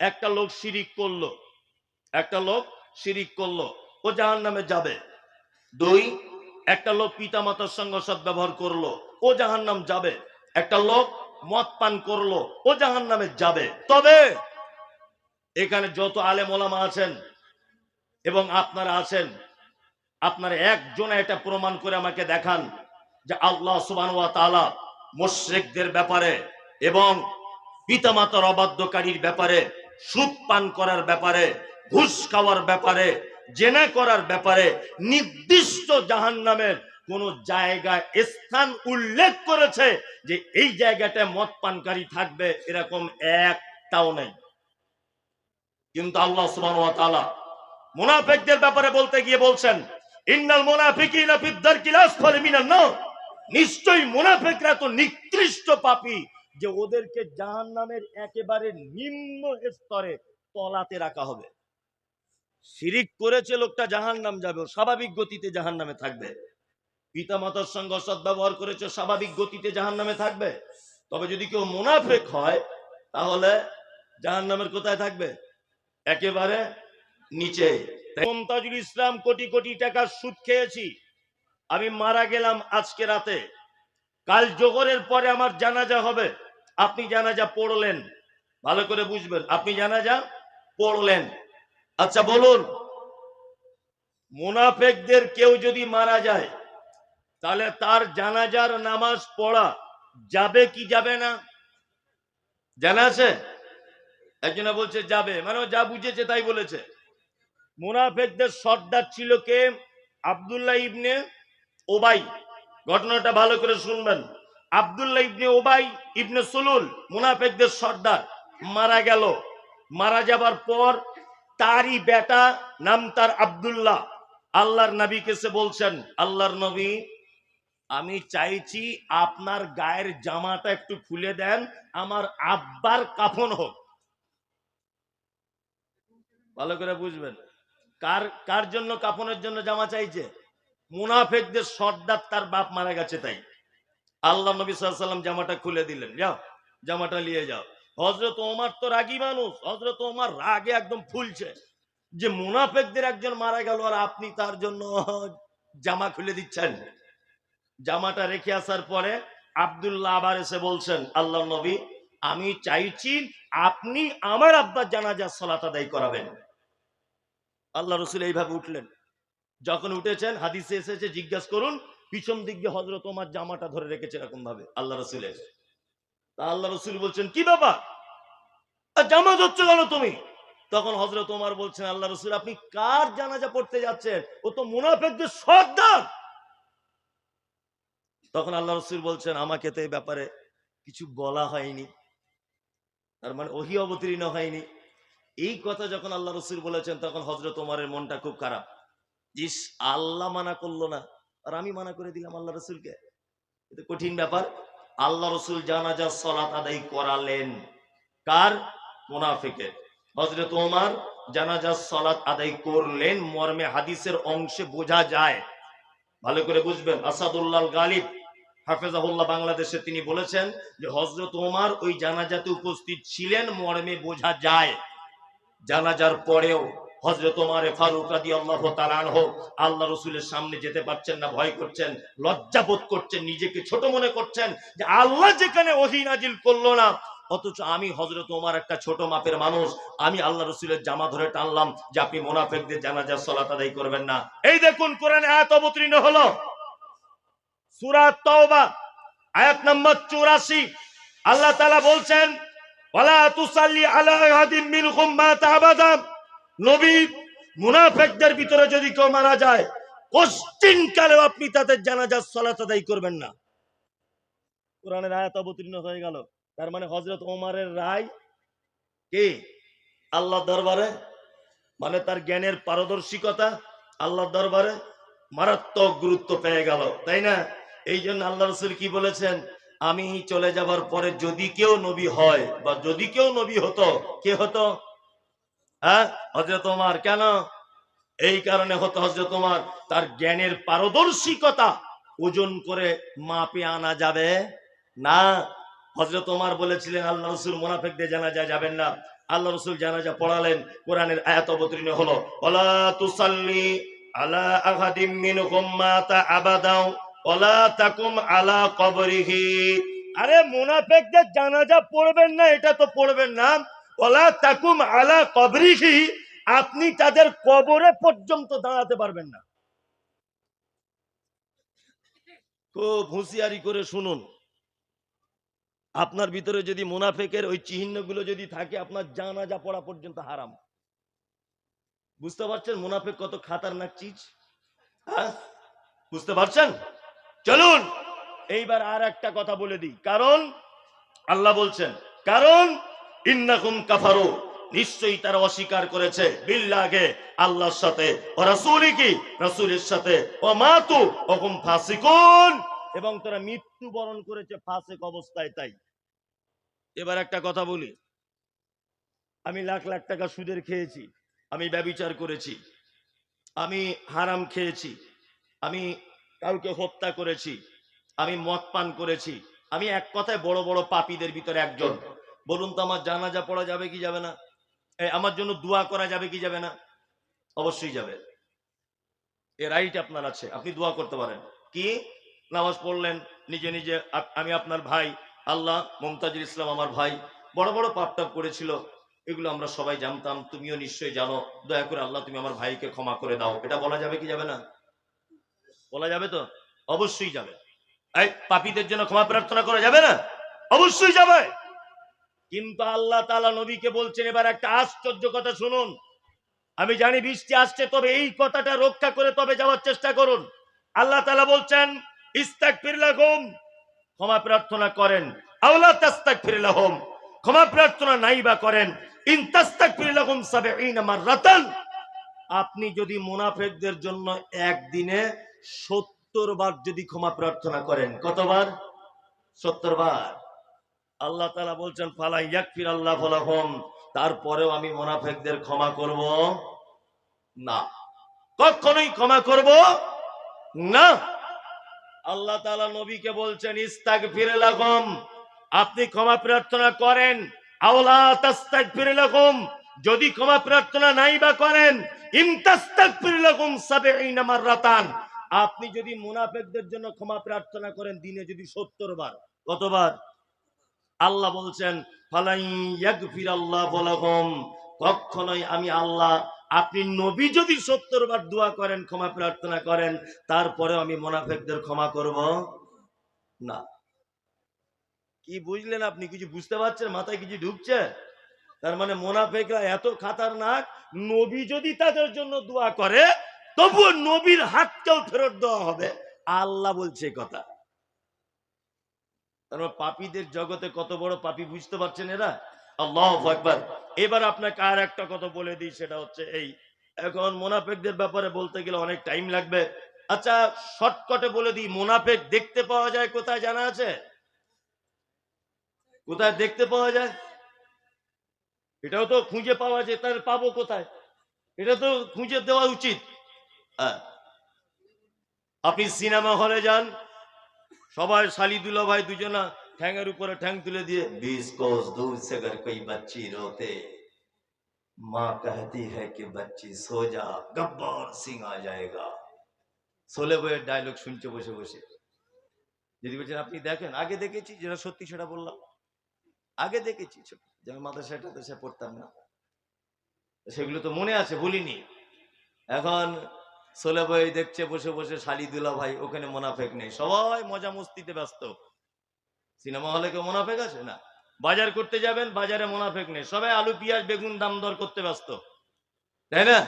একটা লোক শিরিক করল, একটা লোক শিরিক করল, ও জাহান নামে যাবে। দুই, একটা লোক পিতা মাতার সঙ্গে সদ্ব্যবহার করল, ও জাহান নাম যাবে। একটা লোক মদ পান করল, ও জাহান নামে যাবে। তবে এখানে যত আলেম ওলামা আছেন এবং আপনারা আছেন, আপনারা একজনে এটা প্রমাণ করে আমাকে দেখান যে আল্লাহ সুবান মুশরিকদের ব্যাপারে এবং পিতামাতার অবাধ্যকারীর ব্যাপারে সুদ পান করার ব্যাপারে, ঘুষ খাওয়ার ব্যাপারে, জেনা করার ব্যাপারে নির্দিষ্ট জাহান্নামের কোন জায়গায় স্থান উল্লেখ করেছে যে এই জায়গাটায় মদ পানকারী থাকবে এরকম একটাও নেই। কিন্তু আল্লাহ তাআলা ব্যাপারে বলতে গিয়ে বলছেন, ইন্নাল মুনাফিকিনা নিশ্চয়ই মুনাফিকরা তো নিকৃষ্ট পাপী। যে ওদেরকে জাহান্নামের একেবারে নিম্ন স্তরে তলাতে রাখা হবে। শিরিক করেছে লোকটা, জাহান্নাম যাবে। স্বাভাবিক গতিতে জাহান্নামে থাকবে। পিতামাতার সঙ্গে সদ্ব্যবহার করেছে, স্বাভাবিক গতিতে জাহান্নামে থাকবে। তবে যদি কেউ মুনাফেক হয়, তাহলে জাহান্নামের কোথায় থাকবে? একেবারে নিচে। মমতাজুল ইসলাম কোটি কোটি টাকার সুদ খেয়েছি। আমি মারা গেলাম আজকে রাতে। কাল জোহরের পরে আমার জানাজা হবে। আপনি জানাজা পড়লেন। ভালো করে বুঝবেন, আপনি জানাজা পড়লেন। আচ্ছা বলুন, মুনাফেকদের কেউ যদি মারা যায়, তাহলে তার জানাজার নামাজ পড়া যাবে কি যাবে না? জানা আছে? একজনে বলছে, যাবে। মানে যা বুঝেছে তাই বলেছে। মুনাফেকদের সর্দার ছিল কে? আব্দুল্লাহ ইবনে ওবাই। ঘটনাটা ভালো করে শুনবেন। আব্দুল্লাহ ইবনে ওবাই ইবনে সুলুল, মুনাফেকদের সর্দার, মারা গেল। মারা যাবার পর তারই বেটা নাম তার আব্দুল্লাহ। আল্লাহর নবীকে সে বলছেন, আল্লাহর নবী, আমি চাইছি আপনার গায়ের জামাটা একটু খুলে দেন, আমার আব্বার কাফন হোক। ভালো করে বুঝবেন। কার কার জন্য কাফনের জন্য জামা চাইছে? মুনাফেকদের সর্দার তার বাপ মারা গেছে তাই। আল্লাহ নবী সাল্লাম জামাটা খুলে দিলেন। যাও, জামাটা নিয়ে যাও। হজরত ওমার তো রাগী মানুষ। হজরত ওমার রাগে একদম ফুলছে। যে মুনাফেকদের একজন মারা গেল আর আপনি তার জন্য জামা খুলে দিচ্ছেন। জামাটা রেখে আসার পরে আব্দুল্লাহ আবার এসে বলছেন, আল্লাহ নবী, আমি চাইছি আপনি আমার আব্বার জানাজা সলাত আদায় করাবেন। আল্লাহ রসুল এইভাবে উঠলেন। যখন উঠেছেন, হাদিসে এসেছে, জিজ্ঞাসা করুন পিছন দিক দিয়ে হজরত তোমার জামাটা ধরে রেখেছে এরকম ভাবে আল্লাহ রসুলের। তা আল্লাহ রসুল বলছেন, কি বাবা জামা ধরছো কেন তুমি? তখন হজরত তোমার বলছেন, আল্লাহ রসুল, আপনি কার জানাজা পড়তে যাচ্ছেন? ও তো মুনাফেকদের সর্দার! তখন আল্লাহ রসুল বলছেন, আমাকে তো এই ব্যাপারে কিছু বলা হয়নি। তার মানে ওহি অবতীর্ণ হয়নি। এই কথা যখন আল্লাহ রসুল বলেছেন, তখন হজরত ওমারের মনটা খুব খারাপ। ইস, আল্লাহ মানা করল না। আর আমি মানা করে দিলাম আল্লাহ রসুলকে। এটা কঠিন ব্যাপার। আল্লাহ রসুল জানাজা, সলাত আদায় করালেন। কার? মুনাফিকের। হজরত ওমার জানাজা, সলাত আদায় করলেন। মর্মে হাদিসের অংশে বোঝা যায়। ভালো করে বুঝবেন। আসাদুল্লাহ গালিব, হাফেজাহুল্লাহ বাংলাদেশে তিনি বলেছেন যে হজরত ওমার ওই জানাজাতে উপস্থিত ছিলেন, মর্মে বোঝা যায়। জানাজার পরেও হজরত ওমারে ফারুক রাদি আল্লাহ হোক আল্লাহ রসুলের সামনে যেতে পারছেন না, ভয় করছেন, লজ্জা বোধ করছেন, নিজেকে ছোট মনে করছেন যে আল্লাহ যেখানে ওহি নাজিল করল না। অথচ আমি হজরত ওমার একটা ছোট মাপের মানুষ, আমি আল্লাহ রসুলের জামা ধরে টানলাম যে আপনি মোনাফেকদের জানাজার সলাত আদায় করবেন না। এই দেখুন, কোরআনে আয়াত অবতীর্ণ হলো। সূরা তওবা, আয়াত নম্বর 84 আল্লাহ তাআলা বলছেন, ওয়ালা তুসাল্লি আলা আহাদিন মিনহুম মাতা আবাদা। নবী মুনাফিকদের ভিতরে যদি কেউ মারা যায় আপনি তাদের জানাজার করবেন না। কোরআনের আয়াত অবতীর্ণ হয়ে গেল। তার মানে হযরত ওমরের রায় আল্লাহ দরবারে। মানে তার জ্ঞানের পারদর্শিকতা আল্লাহ দরবারে মারাত্মক গুরুত্ব পেয়ে গেল, তাই না? এই জন্য আল্লাহ রসুল কি বলেছেন? আমি চলে যাবার পরে যদি কেউ নবী হয় বা যদি কেউ নবী হতো, কে হতো? হ্যাঁ? তোমার কেন? এই কারণে হতো হজরত তোমার তার জ্ঞানের পারদর্শিকতা ওজন করে মাপে আনা যাবে না। হজরত তোমার বলেছিলেন, আল্লাহ রসুল মোনাফেকদের জানা যায় যাবেন না। আল্লাহ রসুল পড়ালেন, কোরআনের আয়াত অবতীর্ণ হলো তুসাল্লি আলা আহাদিম মিনহুম মাতা আবাদাও, ওলা তাকুম আলা কবরিহি। আরে মুনাফিকদের জানাজা পড়বেন না, এটা তো পড়বেন না। আলা কবরিহি, আপনি তাদের কবরে পর্যন্ত দাঁড়াতে পারবেন না। খুব হুঁশিয়ারি করে শুনুন, আপনার ভিতরে যদি মুনাফেকের ওই চিহ্নগুলো যদি থাকে, আপনার জানাজা পড়া পর্যন্ত হারাম। বুঝতে পারছেন মুনাফেক কত খাতারনাক চিজ? হ্যাঁ? বুঝতে পারছেন? চলুন, এইবার আর একটা কথা বলে দিই। কারণ, আল্লাহ বলছেন, কারণ ইন্নাকুম কাফারু। নিশ্চয়ই তারা অস্বীকার করেছে। বিল্লাগে, আল্লাহর সাথে। ও রাসূলি কি? রাসূলের সাথে। ও মাতু ওকুম ফাসিকুন। এবং তারা মৃত্যু বরণ করেছে ফাসিক অবস্থায় তাই। এবার একটা কথা বলি। আমি লাখ লাখ টাকা সুদের খেয়েছি। আমি ব্যবিচার করেছি। আমি হারাম খেয়েছি। আমি কাউকে হত্যা করেছি। আমি মদ পান করেছি। আমি এক কথায় বড় বড় পাপীদের ভিতরে একজন। বলুন তো আমার জানাজা পড়া যাবে কি যাবে না? আমার জন্য দোয়া করা যাবে কি যাবে না? অবশ্যই যাবে। এ রাইট আপনার আছে। আপনি দোয়া করতে পারেন। কি? নামাজ পড়লেন, নিজে নিজে আমি আপনার ভাই, আল্লাহ মমতাজুল ইসলাম আমার ভাই, বড় বড় পাপ টাপ করেছিল, এগুলো আমরা সবাই জানতাম, তুমিও নিশ্চয়ই জানো। দয়া করে আল্লাহ তুমি আমার ভাইকে ক্ষমা করে দাও। এটা বলা যাবে কি যাবে না? বলা যাবে তো? অবশ্যই যাবে। এই, পাপীদের জন্য ক্ষমা প্রার্থনা করা যাবে না? অবশ্যই যাবে। কিন্তু আল্লাহ তাআলা নবীকে বলছেন, এবার একটা আশ্চর্য কথা শুনুন। আমি জানি বৃষ্টি আসছে, তবে এই কথাটা রক্ষা করে তবে যাওয়ার চেষ্টা করুন। আল্লাহ তালা বলছেন, ইস্তাগফির লাহুম, ক্ষমা প্রার্থনা করেন। আওলা তাস্তাগফির লাহুম, ক্ষমা প্রার্থনা নাই বা করেন। ইন তাস্তাগফির লাহুম 70 মাররাতান, আপনি যদি মুনাফিকদের জন্য একদিনে 70 বার যদি ক্ষমা প্রার্থনা করেন, কতবার? 70 বার। আল্লাহ তাআলা বলছেন ফালা ইয়াকফির আল্লাহ লাহুম। তারপরেও আমি মুনাফিকদের ক্ষমা করব না। কখনোই ক্ষমা করব না। আল্লাহ তাআলা নবীকে বলছেন, ইস্তাগফির লাকুম আপনি ক্ষমা প্রার্থনা করেন, আওলা তাস্তাগফির লাকুম যদি ক্ষমা প্রার্থনা নাই বা করেন ইমতাস্তাগফির লাকুম 70 মাররাতান। আপনি যদি মুনাফেকদের জন্য ক্ষমা প্রার্থনা করেন, দিনে যদি 70 বার। কতবার? আল্লাহ বলছেন কখনোই আমি আল্লাহ, আপনি নবী যদি সত্তর বার দোয়া করেন, ক্ষমা প্রার্থনা করেন তারপরে আমি মোনাফেকদের ক্ষমা করব না। কি বুঝলেন আপনি? কিছু বুঝতে পারছেন? মাথায় কিছু ঢুকছে? তার মানে মোনাফেকরা এত খাতারনাক, নবী যদি তাদের জন্য দোয়া করে, তবুও নবীর হাতকেও ফেরত দেওয়া হবে। আল্লাহ বলছে কথা। তার মানে পাপীদের জগতে কত বড় পাপী বুঝতে পারছেন এরা? আল্লাহ একবার এবার আপনাকে আর একটা কথা বলে দিই, সেটা হচ্ছে এই, এখন মোনাফেকদের ব্যাপারে বলতে গেলে অনেক টাইম লাগবে। আচ্ছা শর্টকটে বলে দিই, মোনাফেক দেখতে পাওয়া যায় কোথায় জানা আছে? কোথায় দেখতে পাওয়া যায়? এটাও তো খুঁজে পাওয়া যায় তার পাবো কোথায়? এটা তো খুঁজে দেওয়া উচিত। আপনি সিনেমা হলে যান সবাই শালিদুল্লা ভাই দুজনা ঠ্যাংয়ের উপরে ঠ্যাং তুলে দিয়ে बीस कोस दूर से अगर कोई बच्ची रोते माँ कहती है कि बच्ची सो जा गब्बर सिंह आ जाएगा সোলে বইয়ের ডায়লগ শুনছে বসে বসে যদি বলছেন আপনি দেখেন আগে দেখেছি যেটা সত্যি সেটা বললাম আগে দেখেছি ছোট যেন মাদ্রাসাটা দেশে পড়তাম না সেগুলো তো মনে আছে বলিনি এখন সোলে বই দেখছে, বসে বসে শালিদুল্লা ভাই, ওখানে মোনাফেক নেই। সবাই মজা মস্তিতে ব্যস্ত। সিনেমা হলে কেউ মোনাফেক আছে না? বাজার করতে যাবেন, বাজারে মোনাফেক নেই। সবাই আলু, পেঁয়াজ, বেগুন দাম দর করতে ব্যস্ত। তাই না?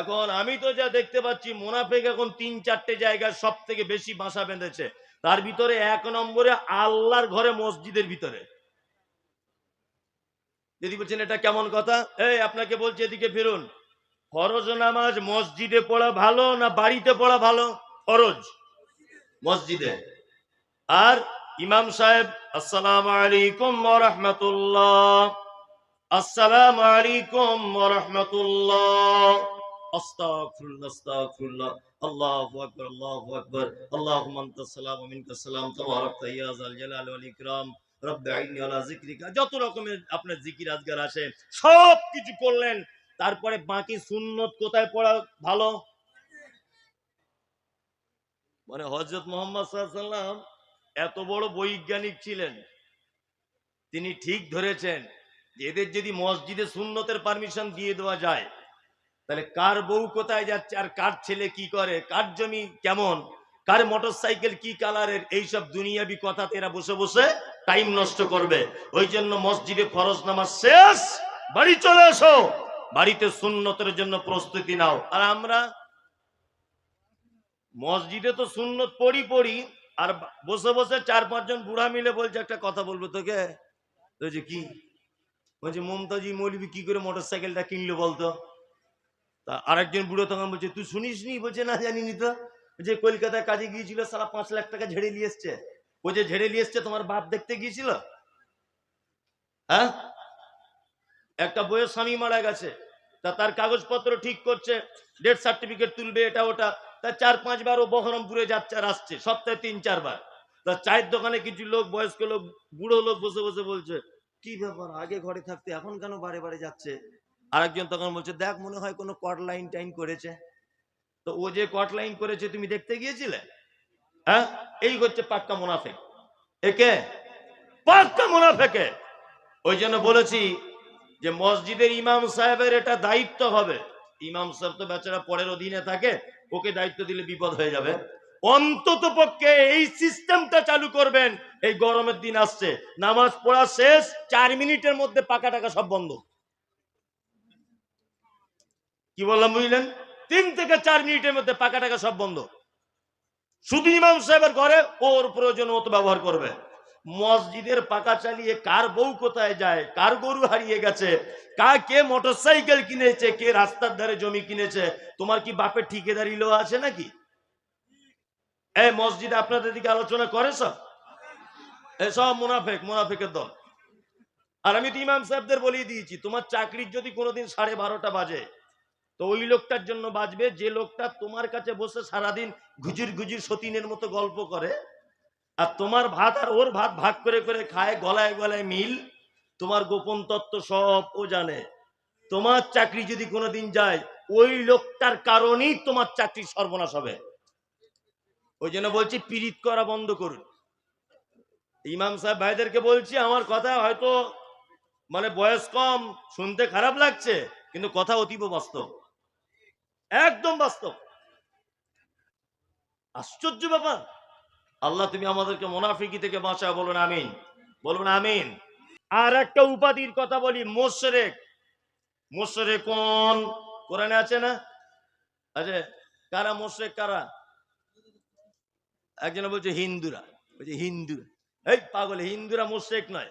এখন আমি তো যা দেখতে পাচ্ছি, মোনাফেক এখন তিন, চারটে জায়গায় সব থেকে বেশি বাসা বেঁধেছে। তার ভিতরে এক নম্বরে আল্লাহর ঘরে মসজিদের ভিতরে। যদি বলছেন, এটা কেমন কথা? এই, আপনাকে বলছি, এদিকে ফিরুন। ফরজ নামাজ মসজিদে পড়া ভালো না বাড়িতে পড়া ভালো? ফরজ। মসজিদে। আর ইমাম সাহেব, আসসালামু আলাইকুম রাহমাতুল্লাহ আসসালামু আলাইকুম রাহমাতুল্লাহ যত রকমের আপনার জিকির আজগার আসে সব কিছু করলেন। তারপরে বাকি সুন্নত কোথায় পড়া ভালো? মানে হজরত মোহাম্মদ সাল্লাম এত বড় বৈজ্ঞানিক ছিলেন। তিনি ঠিক ধরেছেন এদের যদি মসজিদে সুন্নতের পারমিশন দিয়ে দেওয়া যায়, তাহলে কার বউ কোথায় যাচ্ছে আর কার ছেলে কি করে, কার জমি কেমন, কার মোটর সাইকেল কি কালারের এইসব দুনিয়াবি কথা এরা বসে বসে টাইম নষ্ট করবে। ওই জন্য মসজিদে ফরজ নামাজ শেষ, বাড়ি চলে এসো। বাড়িতে সুন্নতের জন্য প্রস্তুতি নাও। আর আমরা মসজিদে তো সুন্নত পড়ি পড়ি, আর বসে বসে চার পাঁচজন বুড়া মিলে বলছে একটা কথা বলব তোকে? বলছে কি? বলছে, মমতাজি মৌলবি কি করে মোটর সাইকেলটা কিনলো বলতো? তা আরেকজন বুড়ো তখন বলছে, তুই শুনিস নি বলছে, না জানিনি তো। যে কলকাতায় কাজে গিয়েছিল, সারা পাঁচ লাখ টাকা ঝেড়ে নিয়ে এসছে। ও যে ঝেড়ে নিয়ে এসছে, তোমার বাপ দেখতে গিয়েছিল? হ্যাঁ? একটা বইয়ের স্বামী মারা গেছে। তা তার কাগজপত্র ঠিক করছে ডেথ সার্টিফিকেট তুলবে এটা ওটা। তা চার পাঁচবার ও বহরমপুরে যাচ্ছে আর আসছে সপ্তাহে তিন চারবার তা চায়ের দোকানে কিছু লোক বয়স্ক লোক বুড়ো লোক বসে বসে বলছে কি ব্যাপার আগে ঘরে থাকতে এখন কেন বারে বারে যাচ্ছে? আরেকজন তখন বলছে দেখ মনে হয় কোনো কট লাইন টাইন করেছে। তো ও যে কট লাইন করেছে তুমি দেখতে গিয়েছিলে? হ্যাঁ? এই হচ্ছে পাক্কা মুনাফেক। একে? পাক্কা মুনাফেকে। ওই জন্য বলেছি যে মসজিদের ইমাম সাহেবের এটা দায়িত্ব হবে। ইমাম সাহেব তো বেচারা পরের অধীনে থাকে, ওকে দায়িত্ব দিলে বিপদ হয়ে যাবে। অন্তত পক্ষে এই সিস্টেমটা চালু করবেন, এই গরমের দিন আসছে। নামাজ পড়া শেষ, চার মিনিটের মধ্যে পাকা টাকা সব বন্ধ। কি বললাম, বুঝলেন? তিন থেকে চার মিনিটের মধ্যে পাকা টাকা সব বন্ধ। শুধু ইমাম সাহেবের ঘরে ওর প্রয়োজন মতো ব্যবহার করবে। মসজিদের পাকা চালিয়ে কার বউ কোথায় যায়? কার গরু হারিয়ে গেছে? কা কে মোটরসাইকেল কিনেছে? কে রাস্তার ধারে জমি কিনেছে? তোমার কি বাপের ঠিকাদারি লো আছে নাকি? এই মসজিদে আপনাদের দিকে আলোচনা করে সব? এসব মুনাফেক, মুনাফেকের দল। আর আমি তো ইমাম সাহেবদের বলিয়ে দিয়েছি, তোমার চাকরির যদি কোনোদিন সাড়ে বারোটা বাজে, তো ওই লোকটার জন্য বাজবে, যে লোকটা তোমার কাছে বসে সারাদিন ঘুজির ঘুজির সতীনের মতো গল্প করে আর তোমার ভাত আর ওর ভাত ভাগ করে করে খায়, গলায় গলায় মিল। তোমার গোপন তত্ত্ব সব ও জানে। তোমার চাকরি যদি কোনোদিন যায়, ওই লোকটার কারণেই তোমার চাকরি সর্বনাশ হবে। ওই জন্য বলছি পিরিত করা বন্ধ করুন। ইমাম সাহেব ভাইদেরকে বলছি, আমার কথা হয়তো মানে বয়স কম, শুনতে খারাপ লাগছে, কিন্তু কথা অতীব বাস্তব। একদম বাস্তব। আশ্চর্য ব্যাপার। আল্লাহ, তুমি আমাদেরকে মোনাফিকি থেকে বাঁচা বলুন আমিন। বলুন আমিন। আর একটা উপাধির কথা বলি, মোশরেক। মোশরেক কোন? কোরআনে আছে না? আচ্ছা কারা মোশরেক, কারা? একজন বলছে, হিন্দুরা। বলছে হিন্দু এই পাগল, হিন্দুরা মোশরেক নয়।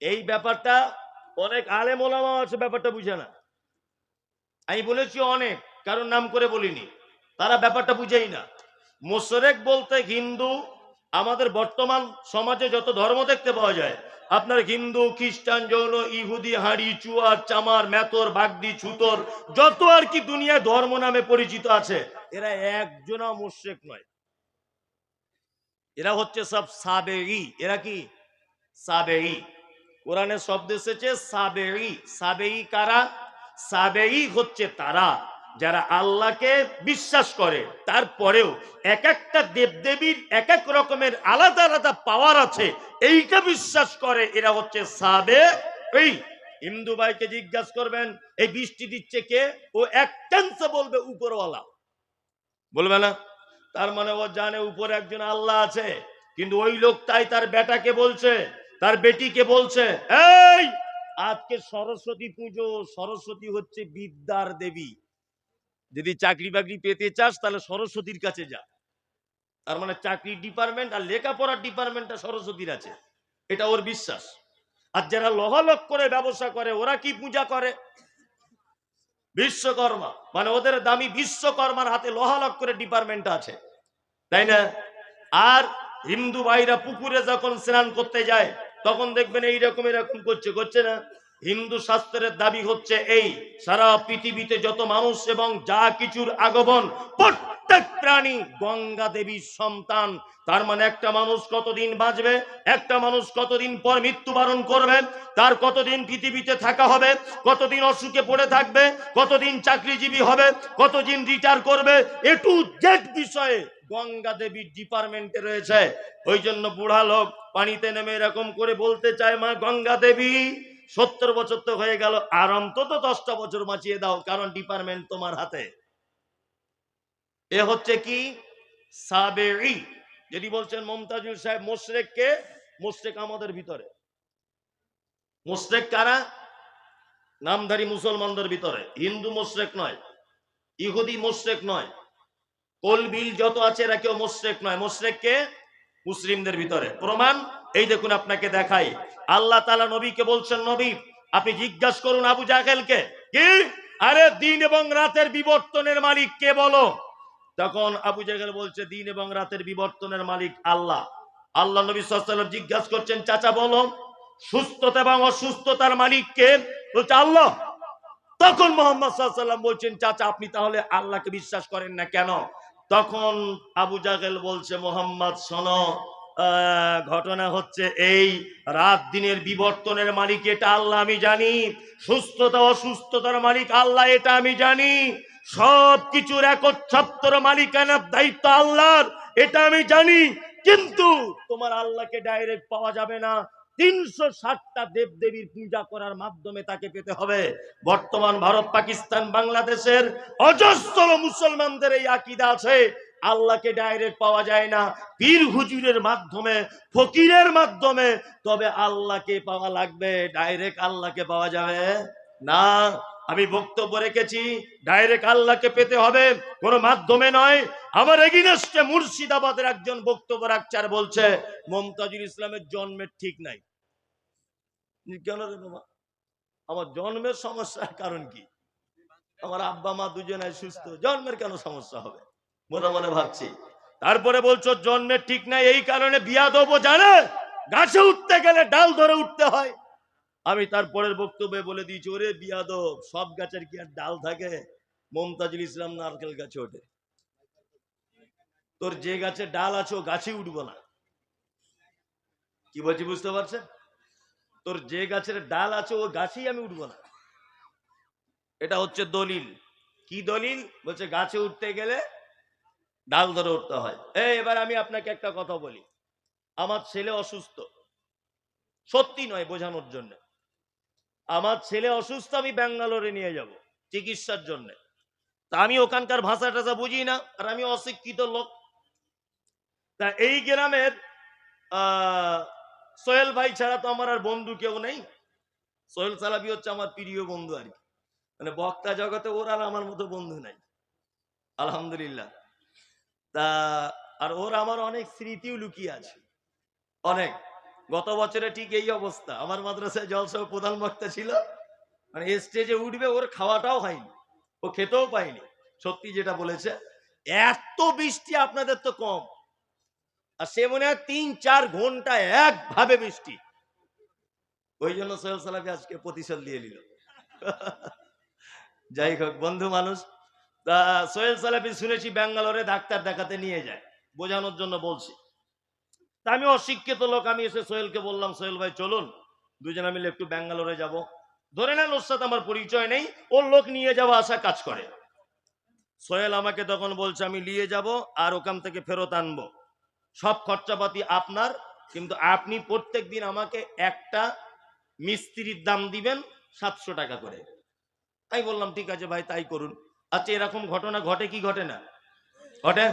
এই ব্যাপারটা অনেক আলেম ওলামা আছে, ব্যাপারটা বুঝে না। আমি বলেছি অনেক কারণ নাম করে বলিনি। তারা ব্যাপারটা বুঝেই না। মোশরেক বলতে হিন্দু, আমাদের বর্তমান সমাজে যত ধর্ম দেখতে পাওয়া যায়, আপনার হিন্দু, খ্রিস্টান, জৈন, ইহুদি, হাঁড়ি, চুয়ার, চামার মেতর বাগদি, ছুতর, যত আর কি দুনিয়ায় ধর্ম নামে পরিচিত আছে, এরা একজনা মোশেক নয়। এরা হচ্ছে সব সাবেরি এরা কি? সাবেরি কোরআনের শব্দ এসেছে সাবেরি সাবেই কারা? সাবেই হচ্ছে তারা। যারা আল্লাহকে বিশ্বাস করে, তারপরেও এক একটা দেবদেবীর এক এক রকমের আলাদা আলাদা পাওয়ার আছে, এইটা বিশ্বাস করে, এরা হচ্ছে সাবে। এই হিন্দু ভাইকে জিজ্ঞাসা করবেন, এই বৃষ্টি দিচ্ছে কে? ও এক টেন্সে বলবে, উপরওয়ালা। বলবে না? তার মানে ও জানে উপরে একজন আল্লাহ আছে, কিন্তু ওই লোকটাই তার বেটাকে বলছে, তার বেটিকে বলছে, এই, আজকে সরস্বতী পুজো, সরস্বতী হচ্ছে বিদ্যার দেবী। যদি চাকরি বাকরি পেতে চাস, তাহলে সরস্বতীর কাছে যা। তার মানে চাকরির ডিপার্টমেন্ট আর লেখাপড়ার ডিপার্টমেন্টটা সরস্বতীর আছে। এটা ওর বিশ্বাস। আর যারা লহলক করে ব্যবসা করে, ওরা কি পূজা করে? বিশ্বকর্মা। মানে ওদের দামি বিশ্বকর্মার হাতে লহালক করে ডিপার্টমেন্ট আছে। তাই না? আর হিন্দু ভাইরা পুকুরে যখন স্নান করতে যায়, তখন দেখবেন এইরকম এরকম করছে। করছে না? হিন্দু শাস্ত্রের দাবি হচ্ছে এই, সারা পৃথিবীতে যত মানুষ এবং যা কিছুর আগমন, প্রত্যেক প্রাণী গঙ্গা দেবীর সন্তান। তার মানে একটা মানুষ কতদিন বাঁচবে, একটা মানুষ কতদিন পর মৃত্যুবরণ করবে, তার কতদিন পৃথিবীতে থাকা হবে, কতদিন অসুখে পড়ে থাকবে, কতদিন চাকরিজীবী হবে, কতদিন রিটায়ার করবে, এ টু জেড বিষয়ে গঙ্গা দেবীর ডিপার্টমেন্টে রয়েছে। ওই জন্য বুড়া লোক পানিতে নেমে এরকম করে বলতে চায়, মা, গঙ্গা দেবী সত্তর বছর তো হয়ে গেল, আর অন্তত দশটা বছর বাঁচিয়ে দাও, কারণ ডিপার্টমেন্ট তোমার হাতে। এ হচ্ছে কি? সাবেরি যদি বলছেন মমতাজুল সাহেব, মোশরেক কে? মোশরেক আমাদের ভিতরে। মোশরেক কারা? নামধারী মুসলমানদের ভিতরে। হিন্দু মোশরেক নয়, ইহুদি মোশরেক নয়, কলবিল যত আছে এরা কেউ মোশরেক নয়। মোশরেক কে? মুসলিমদের ভিতরে। প্রমাণ? এই দেখুন আপনাকে দেখাই। আল্লাহ তালা নবীকে বলছেন নবী আপনি জিজ্ঞাসা করুন আবু জাহেলকে কি? আরে দিন এবং রাতের বিবর্তনের মালিক কে বলো? তখন আবু জাহেল বলছে দিন এবং রাতের বিবর্তনের মালিক আল্লাহ। আল্লাহ নবী সাল্লাম জিজ্ঞাসা করছেন চাচা বলো সুস্থতা এবং অসুস্থতার মালিক কে? বলছে আল্লাহ। তখন মোহাম্মদ সাল্লাম বলছেন চাচা আপনি তাহলে আল্লাহকে বিশ্বাস করেন না কেন? তখন আবু জাহেল বলছে মোহাম্মদ আহ, ঘটনা হচ্ছে এই রাত দিনের বিবর্তনের মালিক এটা আল্লাহ, আমি জানি। সুস্থতা, অসুস্থতার মালিক আল্লাহ, এটা আমি জানি। সব কিছুর একচ্ছত্র মালিকানার দায়িত্ব আল্লাহর, এটা আমি জানি। কিন্তু তোমার আল্লাহকে ডাইরেক্ট পাওয়া যাবে না। তিনশো ষাটটা দেব দেবীর পূজা করার মাধ্যমে তাকে পেতে হবে। বর্তমান ভারত, পাকিস্তান, বাংলাদেশের অজস্র মুসলমানদের এই আকিদা আছে। আল্লাহকে ডাইরেক্ট পাওয়া যায় না, পীর হুজুরের মাধ্যমে, ফকিরের মাধ্যমে, তবে আল্লাহকে পাওয়া লাগবে ডাইরেক্ট আল্লাহকে পাওয়া যাবে না। আমি বক্তব্য রেখেছি ডাইরেক্ট আল্লাহকে পেতে হবে, কোনো মাধ্যমে নয়। আমার এগিনেস্টে মুর্শিদাবাদের একজন বক্তব্য রাখছে আর বলছে, মমতাজুল ইসলামের জন্মের ঠিক নাই। কেন রে বাবা? আমার জন্মের সমস্যার কারণ কি? আমার আব্বা, মা দুজনে সুস্থ, জন্মের কেন সমস্যা হবে? মনে মনে ভাবছি। তারপরে বলছো জন্মের ঠিক নাই, এই কারণে বিয়া দেবো জানে। গাছে উঠতে গেলে ডাল ধরে উঠতে হয়। আমি তারপরের বক্তব্যে বলে দিয়েছি, ওরে বিয়াদব, সব গাছের কি আর ডাল থাকে? মমতাজুল ইসলাম নারকেল গাছে ওঠে। তোর যে গাছে ডাল আছে, ও গাছে উঠবো না। কি বলছি বুঝতে পারছেন? তোর যে গাছের ডাল আছে, ও গাছেই আমি উঠবো না। এটা হচ্ছে দলিল। কি দলিল? বলছে, গাছে উঠতে গেলে ডাল ধরে উঠতে হয়। এই, এবার আমি আপনাকে একটা কথা বলি। আমার ছেলে অসুস্থ। সত্যি নয় বোঝানোর জন্য। আমার ছেলে অসুস্থ, আমি ব্যাঙ্গালোরে নিয়ে যাব চিকিৎসার জন্য। তা আমি ওখানকার ভাষা টাষা বুঝি না, আর আমি অশিক্ষিত লোক। তা এই গ্রামের সোহেল ভাই ছাড়া তো আমার আর বন্ধু কেউ নেই। সোহেল সালাবি হচ্ছে আমার প্রিয় বন্ধু আর কি। মানে বক্তা জগতে ওর আর আমার মতো বন্ধু নাই। আলহামদুলিল্লাহ। আর ওর আমার অনেক স্মৃতিও লুকিয়ে আছে। অনেক। গত বছরে ঠিক এই অবস্থা। আমার মাদ্রাসায় জলসহ প্রধান বক্তা ছিল। মানে স্টেজে উঠবে, ওর খাওয়াটাও হয়নি। ও খেতেও পায়নি। সত্যি যেটা বলেছে, এত বৃষ্টি আপনাদের তো কম। আর সে মনে হয় তিন, চার ঘণ্টা একভাবে বৃষ্টি। ওই জন্য সোহেল সালাফি আজকে প্রতিশোধ দিয়ে নিল। যাই হোক, বন্ধু মানুষ সোহেল সালাফি শুনেছি ব্যাঙ্গালোরে ডাক্তার দেখাতে নিয়ে যায়, বোঝানোর জন্য বলছি। তা আমি অশিক্ষিত লোক, আমি এসে সোহেলকে বললাম সোহেল ভাই, চলুন, দুজনে মিলে একটু ব্যাঙ্গালোরে যাব। ধরে নেন, ওর সাথে আমার পরিচয় নেই, ওর লোক নিয়ে যাওয়া আসা কাজ করে। সোহেল আমাকে তখন বলছে, আমি নিয়ে যাব আর ওখান থেকে ফেরত আনব। সব খরচাপাতি আপনার, কিন্তু আপনি প্রত্যেক দিন আমাকে একটা মিস্ত্রির দাম দিবেন সাতশো টাকা করে। আমি বললাম, ঠিক আছে ভাই, তাই করুন। আচ্ছা এরকম ঘটনা ঘটে কি ঘটে না? ঘটে?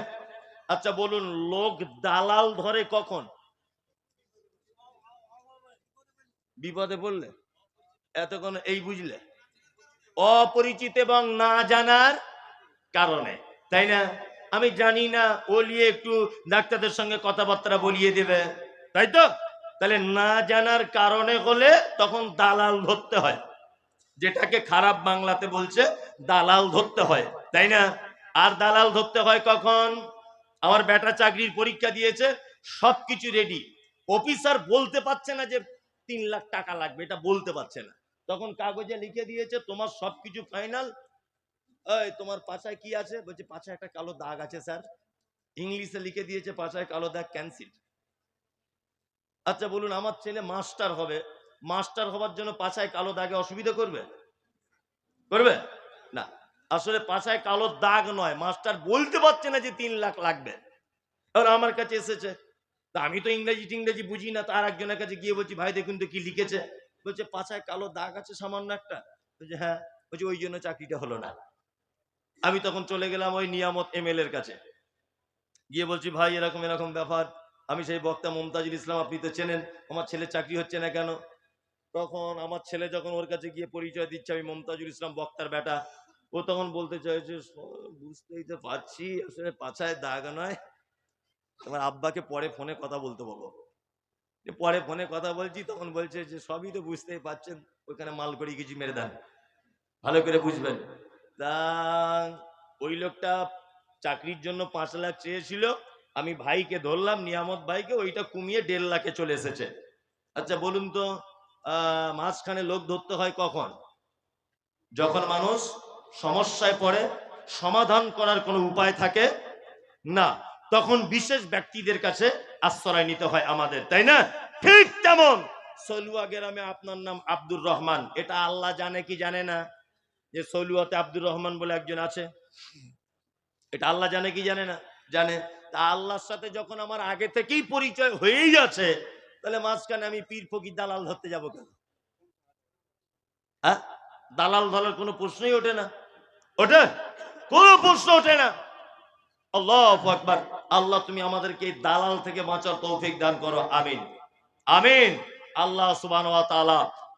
আচ্ছা বলুন, লোক দালাল ধরে কখন? বিপদে পড়লে? এতক্ষণ এই বুঝলে? অপরিচিত এবং না জানার কারণে, তাই না? আমি জানি না, ও নিয়ে একটু ডাক্তারদের সঙ্গে কথাবার্তা বলিয়ে দেবে, তাই তো? তাহলে না জানার কারণে হলে তখন দালাল ধরতে হয়। যেটাকে খারাপ বাংলাতে বলছে, দালাল ধরতে হয়, তাই না? আর দালাল ধরতে হয় কখন? আমার বেটা চাকরির পরীক্ষা দিয়েছে, সবকিছু রেডি অফিসার বলতে পারছে না যে তিন লাখ টাকা লাগবে, এটা বলতে পারছে না। তখন কাগজে লিখে দিয়েছে, তোমার সবকিছু ফাইনাল তোমার পাছায় কি আছে? বলছে, পাছায় একটা কালো দাগ আছে, স্যার। ইংলিশে লিখে দিয়েছে, পাছায় কালো দাগ ক্যান্সিল আচ্ছা বলুন, আমার ছেলে মাস্টার হবে। মাস্টার হবার জন্য পাছায় কালো দাগে অসুবিধা করবে? করবে? না। আসলে পাছায় কালো দাগ নয়। মাস্টার বলতে পারছে না যে তিন লাখ লাগবে। আর আমার কাছে এসেছে। তা আমি তো ইংরেজি টিংরেজি বুঝি না। তার একজনের কাছে গিয়ে বলছি, ভাই, দেখুন তো কি লিখেছে। বলছে, পাছায় কালো দাগ আছে সামান্য একটা। বলছে হ্যাঁ। বলছে, ওই জন্য চাকরিটা হলো না। আমি তখন চলে গেলাম ওই নিয়ামত এম এর কাছে। গিয়ে বলছি, ভাই, এরকম এরকম ব্যাপার। আমি সেই বক্তা মমতাজুল ইসলাম, আপনি তো চেনেন। আমার ছেলে চাকরি হচ্ছে না কেন? তখন আমার ছেলে যখন ওর কাছে গিয়ে পরিচয় দিচ্ছে, আমি মমতাজুল ইসলাম বক্তার বেটা ও তখন বলতে চাইছে বুঝতেই তো পারছি, আসলে পাছায় দাগ নয়। তোমার আব্বাকে পরে ফোনে কথা বলতে বলো পরে ফোনে কথা বলছি, তখন বলছে যে, সবই তো বুঝতেই পারছেন, ওইখানে মাল করি কিছু মেরে দেন। ভালো করে বুঝবেন। তা ওই লোকটা চাকরির জন্য পাঁচ লাখ চেয়েছিল, আমি ভাইকে ধরলাম, নিয়ামত ভাইকে, ওইটা কমিয়ে দেড় লাখে চলে এসেছে। আচ্ছা বলুন তো মাঝখানে লোক ধরতে হয় কখন? যখন মানুষ সমস্যায় পড়ে, সমাধান করার কোনো উপায় থাকে না, তখন বিশেষ ব্যক্তিদের কাছে আশ্রয় নিতে হয় আমাদের, তাই না? ঠিক তেমন। সলুয়া গ্রামে আপনার নাম আব্দুর রহমান, এটা আল্লাহ জানে কি জানে না? যে সলুয়াতে আব্দুর রহমান বলে একজন আছে। এটা আল্লাহ জানে কি জানে না? জানে। তা আল্লাহর সাথে যখন আমার আগে থেকেই পরিচয় হয়েই আছে তাহলে মাঝখানে আমি পীর ফকির দালাল ধরতে যাব কেন? হ্যাঁ? দালাল ধরার কোনো প্রশ্নই ওঠে না। ওঠে? কোনো প্রশ্ন ওঠে না। আল্লাহ আকবার। আল্লাহ, তুমি আমাদেরকে দালাল থেকে বাঁচার তৌফিক দান করো। আমিন। আমিন। আল্লাহ সুবান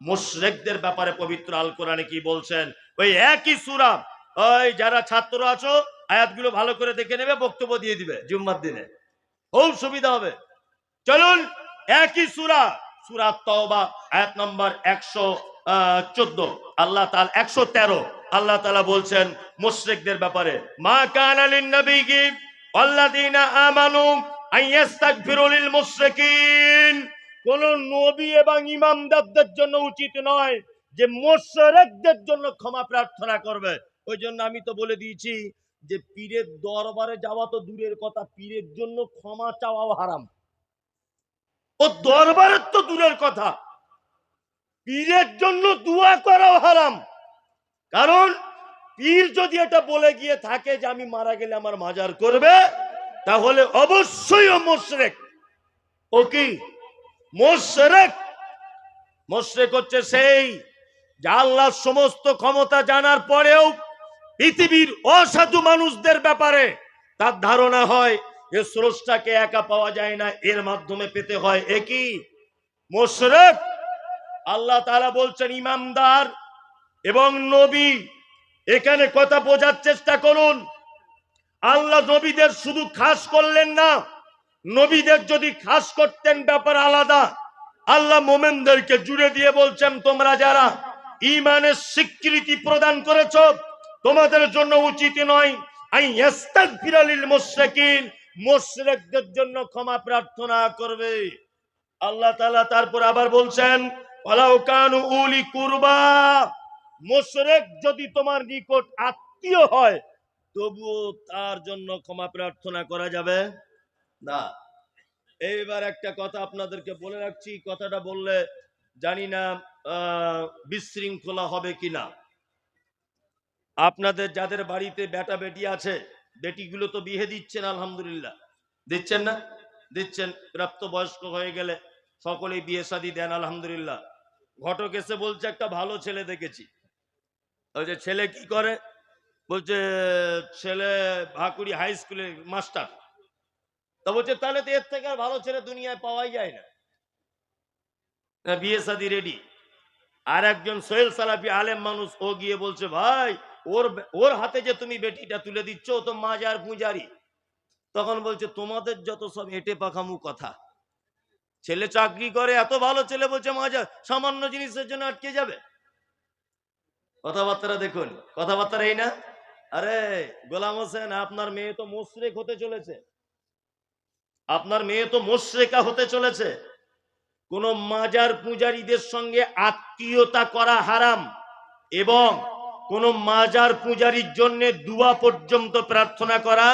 মুশরিকদের ব্যাপারে পবিত্র আল কোরআনে কি বলছেন? ওই একই সূরা। ওই যারা ছাত্র আছো, আয়াতগুলো ভালো করে দেখে নেবে, বক্তব্য দিয়ে দিবে। জুম্মার দিনে। খুব সুবিধা হবে। চলুন। একই সুরা সুরা তওবা, আয়াত নম্বর একশো চোদ্দ। আল্লাহ তাআলা একশো তেরো। আল্লাহ তালা বলছেন, মুশরিকদের ব্যাপারে, মা কানা লিন নবীগি আল্লাযীনা আমানু আইয়াস্তাগফিরু লিল মুশরিকিন কোন নবী এবং জন্য উচিত নয় যে মুশরিকদের জন্য ক্ষমা প্রার্থনা করবে। ওই জন্য আমি তো বলে দিয়েছি যে, পীরের দরবারে যাওয়া তো দূরের কথা, পীরের জন্য ক্ষমা চাওয়াও হারাম। ও দরবারের তো দূরের কথা। পীরের জন্য দোয়া করাও হারাম। কারণ পীর যদি এটা বলে গিয়ে থাকে যে আমি মারা গেলে আমার মাজার করবে, তাহলে অবশ্যই ও মোশরেক। ও কি? মোশরেক? মোশরেক হচ্ছে সেই যে আল্লাহর সমস্ত ক্ষমতা জানার পরেও পৃথিবীর অসাধু মানুষদের ব্যাপারে তার ধারণা হয়। যে স্রষ্টাকে একা পাওয়া যায় না, এর মাধ্যমে পেতে হয় একই মোশরেক। আল্লাহ তাআলা বলছেন, ইমামদার এবং নবী, এখানে কথা বোঝার চেষ্টা করুন। আল্লাহ নবীদের শুধু খাস করলেন না, নবীদের যদি খাস করতেন ব্যাপার আলাদা। আল্লাহ মোমেনদেরকে জুড়ে দিয়ে বলছেন, তোমরা যারা ইমানের স্বীকৃতি প্রদান করেছ, তোমাদের জন্য উচিত নয় আই ইস্তাগফিরালিল মুশরিকিন মুশরিকদের জন্য ক্ষমা প্রার্থনা করবে। আল্লাহ তাআলা তারপর আবার বলছেন উলি কুরবা। মুশরিক যদি তোমার নিকট আত্মীয় হয়, তবুও তার জন্য ক্ষমা প্রার্থনা করা যাবে না। এইবার একটা কথা আপনাদেরকে বলে রাখছি, কথাটা বললে জানি না বিশৃঙ্খলা হবে কিনা। আপনাদের যাদের বাড়িতে বেটা বেটি আছে বেটিগুলো তো বিয়ে দিচ্ছেন আলহামদুলিল্লাহ। দিচ্ছেন না? দিচ্ছেন। প্রাপ্ত বয়স্ক হয়ে গেলে সকলেই বিয়ে শাদী দেন আলহামদুলিল্লাহ। ঘটক এসে বলছে একটা ভালো ছেলে দেখেছি। ওই যে ছেলে কি করে? বলছে ছেলে ভাকুড়ি হাই স্কুলের মাস্টার। তা বলছে তাহলে তো এর থেকে আর ভালো ছেলে দুনিয়ায় পাওয়াই যায় না, বিয়ে শাদী রেডি আর একজন সোহেল সালাফি আলেম মানুষ ও গিয়ে বলছে ভাই ওর ওর হাতে যে তুমি বেটিটা তুলে দিচ্ছ তো মাজার পূজারি। তখন বলছে, তোমাদের যত সব এটে পাখামু কথা। ছেলে চাকরি করে, এত ভালো ছেলে বলছে, মাজার, সামান্য জিনিসের জন্য আটকে যাবে। কথাবার্তা দেখুন কথাবার্তা এই না? আরে, গোলাম হোসেন, আপনার মেয়ে তো মোশরেক হতে চলেছে। আপনার মেয়ে তো মোশরেকা হতে চলেছে। কোন মাজার পূজারীদের সঙ্গে আত্মীয়তা করা হারাম। এবং কোন মাজার পূজারির জন্য দুয়া পর্যন্ত প্রার্থনা করা,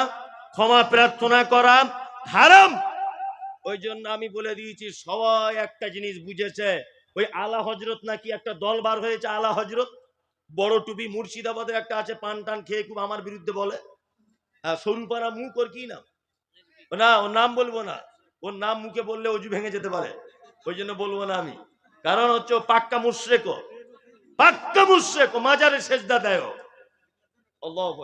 ক্ষমা প্রার্থনা করা হারাম। ওই জন্য আমি বলে দিয়েছি, সবাই একটা জিনিস বুঝেছে, ওই আলা হজরত নাকি একটা দল বার হয়েছে, আলা হজরত বড় টুপি মুর্শিদাবাদের একটা আছে, পান টান খেয়ে খুব আমার বিরুদ্ধে বলে। হ্যাঁ সরুপাড়া মুখ ওর কি নাম? না, ওর নাম বলব না। ওর নাম মুখে বললে অজু ভেঙে যেতে পারে। ওই জন্য বলব না আমি। কারণ হচ্ছে ও পাক্কা মুশ্রেক পাক্কা মুশ্রেক মাজারে সেজদা দেয়। আল্লাহু।